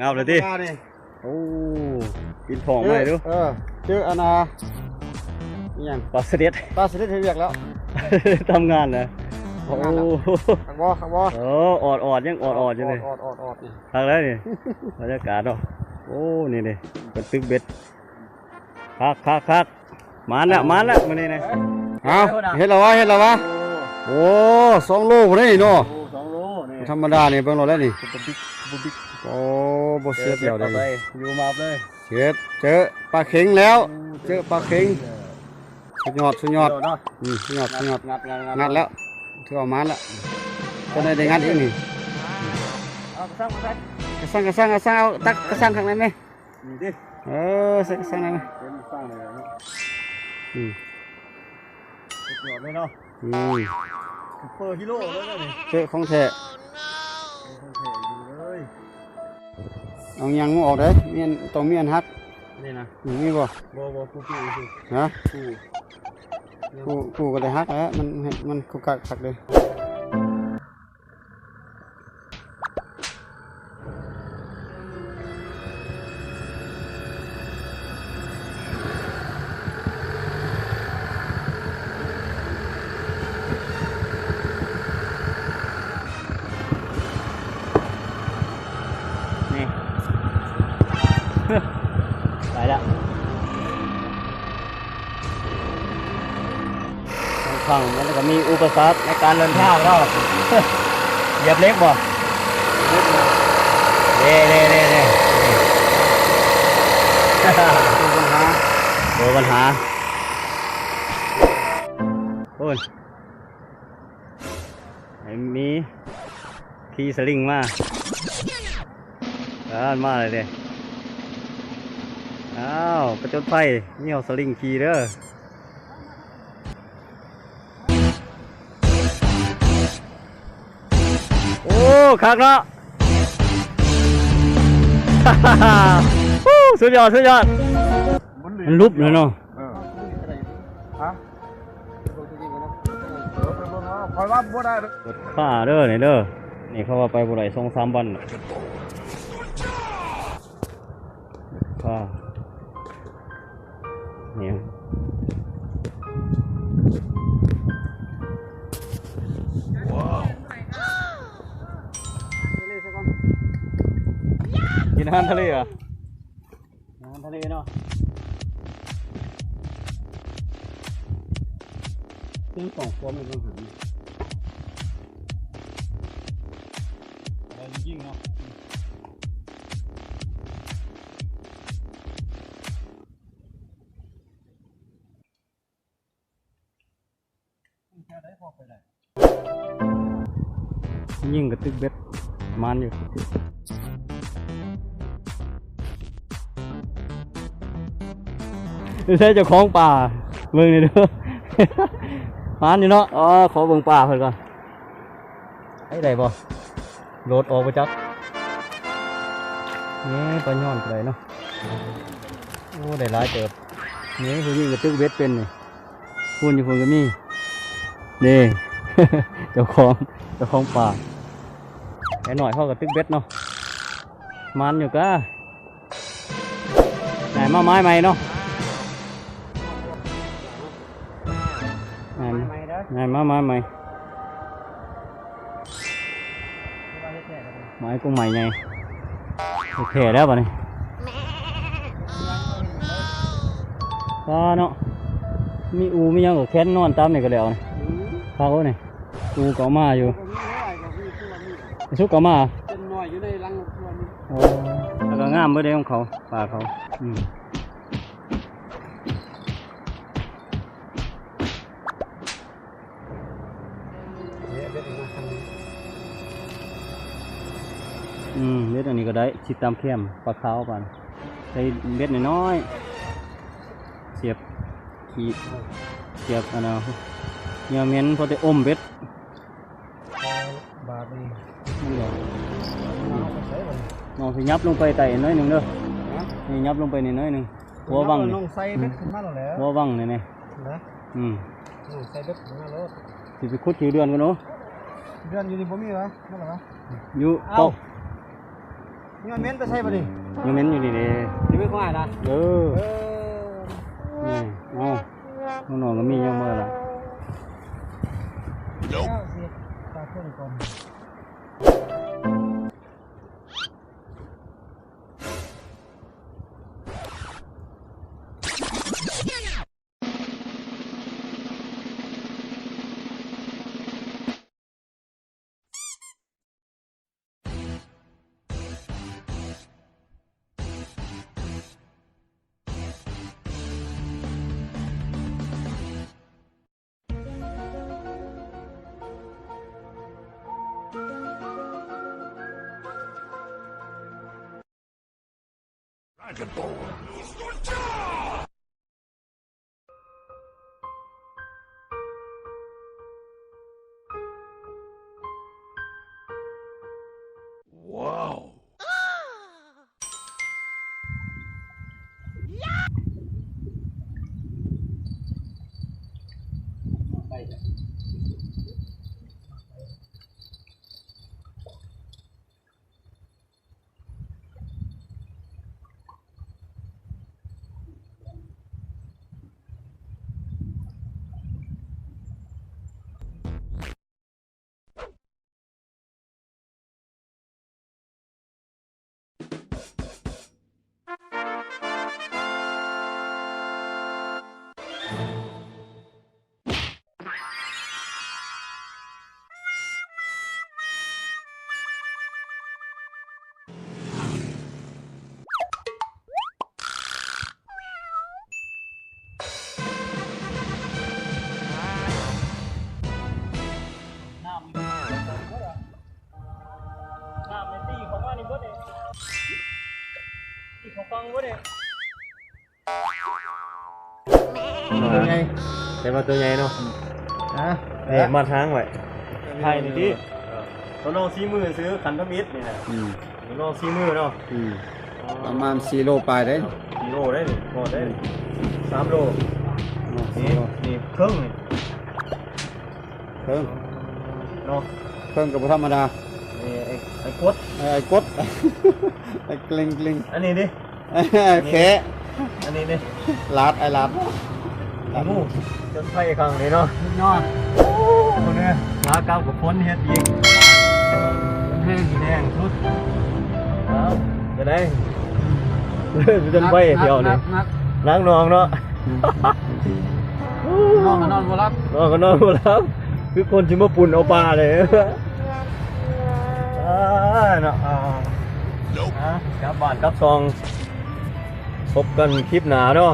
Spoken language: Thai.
งามเลยที่มานี่โอ้ปินทองมาเลยดูเออเจออันนาอหย่างปลาเสด็จตาเสด็จเรียกแล้วทำงานนะโอ้ทำงานแล้วขักบอขักบอโอ้ออดออดยังออดออดอยู่เลยออดออดออดนี่ทางแล้วนี่บรรยากาศเนาะโอ้นี่นี่เป็นตึกเบ็ดคักคักคักมาแล้วมาแล้วมานี่นะเอาเห็นแล้ววะเห็นแล้ววะโอ้สองโลกเลยเนาะโอ้สองโลนี่ธรรมดานี่เบิ่งเราแล้วนี่บุบิกบุบิก โอ้บ่เสียเดียวเลไปยอยู่มาเลยเจ็ดเจอปลาเข็งแล้ว เจอปลาเข็งสุดยอดสุดยอดเนาะอืมสุดยอดสุดยอดงัดงัดงัดแล้วถือว่ามันแล้วจะได้ได้งัดอีกนี่เอาสร้างมาใส่กระสังกระสังกระสังเอาตักกระสังข้างในไหมนี่ดิเออใส่กระสังในไหมเป็นสร้างเลยเนาะอืมสุดยอดเลยเนาะอืมเปิดกิโลเลยนะนี่เจอของแท้ เอายังออกได้เมียนต้องเมียนฮักนี่นะอยู่นี่บ่บ่บ่กูกูกูฮะกูกูกูก็ได้ฮักแล้วมันมันมันคุกคักคักเลย ไปและข้างมันก็มีอุปสรรคในการเดินทางเนาะเหยียบเล็กบ่เน่เน่เน่เน่ปัญหาโดนปัญหาโอ้ยไอ้มีขี่สลิงมาอ่านมาเลยเด้ อ้าวประจดไฟนี่เอาสลิงขี่เด้อโอ้คักเนาะฮู้สุดยอดสุดยอดมันลุบเลยเนาะเออฮะคอยว่าบ่ได้กดผ้าเด้อนี่เด้อนี่เขาว่าไปบุไรสองสามวันน่ะผ้า เนี่ยกินอาหารทะเลเหรอะอาหารทะเลเนาะเครื่องกล่องฟอมมันต้องหาอ ยิ่งกระตึกเบ็ดมันอยู่ไม่ใช่เจ้าของป่าเบิ่งนี่เด้อมันอยู่เนาะอ๋อขอเบิ่งป่าเพิ่นก่อนไอ้ได้บ่โหลดออกไปจักนี่ปลาย้อนไปเนาะโอ้ได้หลายเติบนี่ผู้ยิ่งกระตึกเบ็ดเป็นนี่พูนอยู่พูนก็มี นี่ เจ้าของเจ้าของป่าไอ้หน่อยเขากับตึกเบ็ดเนาะมันอยู่ก็ไหนมาไม้ใหม่เนาะไหนมาไม้ใหม่ไม้กุ้งใหม่ไงโอเคแล้วป่ะนี่ก็เนาะมีอูมียังกับแค้นนอนตามนี่ก็แล้วนี่ của khen non tam này cái đèo này Sao có này U có ma vô Xúc có ma à เป็นหน่อยอยู่ในรังตัวนี้ Ồ Là có ngam mới đây không khẩu Bà khẩu Ừ เนี่ยเป็นมาทาอืมเบ็ดอันนี้ก็ได้ชิดตามเข้มปลาขาวปานใส่เบ็ดน้อยๆเสียบขีดเสียบอันนั้น เนี่ยเหม็นพอได้อมเบ็ดบาทนี่นั่นแหละเอาไปใช้บ่น้องสิยับลงไปไต่น้อยหนึ่งเด้อนะนี่ยับลงไปนี่น้อยหนึ่งหัววังนี่น้องใส่เบ็ดขึ้นมาแล้วหัววังนี่นี่นะอืมน้องใส่เบ็ดขึ้นมาแล้วสิไปขุดขี้เดือนกันเนาะเดือนอยู่นี่บ่มีวะนั่นเหรอวะอยู่เอ้าเป้าบเงินเม้นไปใช่ป่ะดิยังเม้นอยู่นี่เด้นี่ไม่ค่อยนะเออเออนี่เอาน้องๆก็มียังเมื่อละแล้วสิตาเครื่ อ ง เป็นไงแต่ว่าตัวใหญ่เนาะฮะเอ้มาทางไว้ไทยนี่ดิตัวน้องซีมือซื้อขันทมิตรนี่แหละอืมตัวน้องซีมือเนาะอืมประมาณ4โลปลายได้กิโลได้นี่พอได้นี่สามโลนี่นี่นี่เครื่องนี่เพิ่งเนาะเพิ่งกับธรรมดานี่ไอ้ไอ้กดไอ้กดไอ้กลิงกลิงอันนี้ดิไอ้แขะอันนี้ดิลาดไอ้ลาด ไอ้งูจนไฟข้างนี้เนาะยอดคนเนี้ยหากาวกับพ้นเฮ็ดอีกแห้งสีแดงสุดเอาจะได้จนไฟเดียวนี่นักล้างนองเนาะนอนก็นอนบ่รับนอนก็นอนหมดแล้วคือคนที่มาปุ่นเอาปลาเลยอ่าเนาะอ่าอะกลับบ้านกลับซองพบกันคลิปหนาเนาะ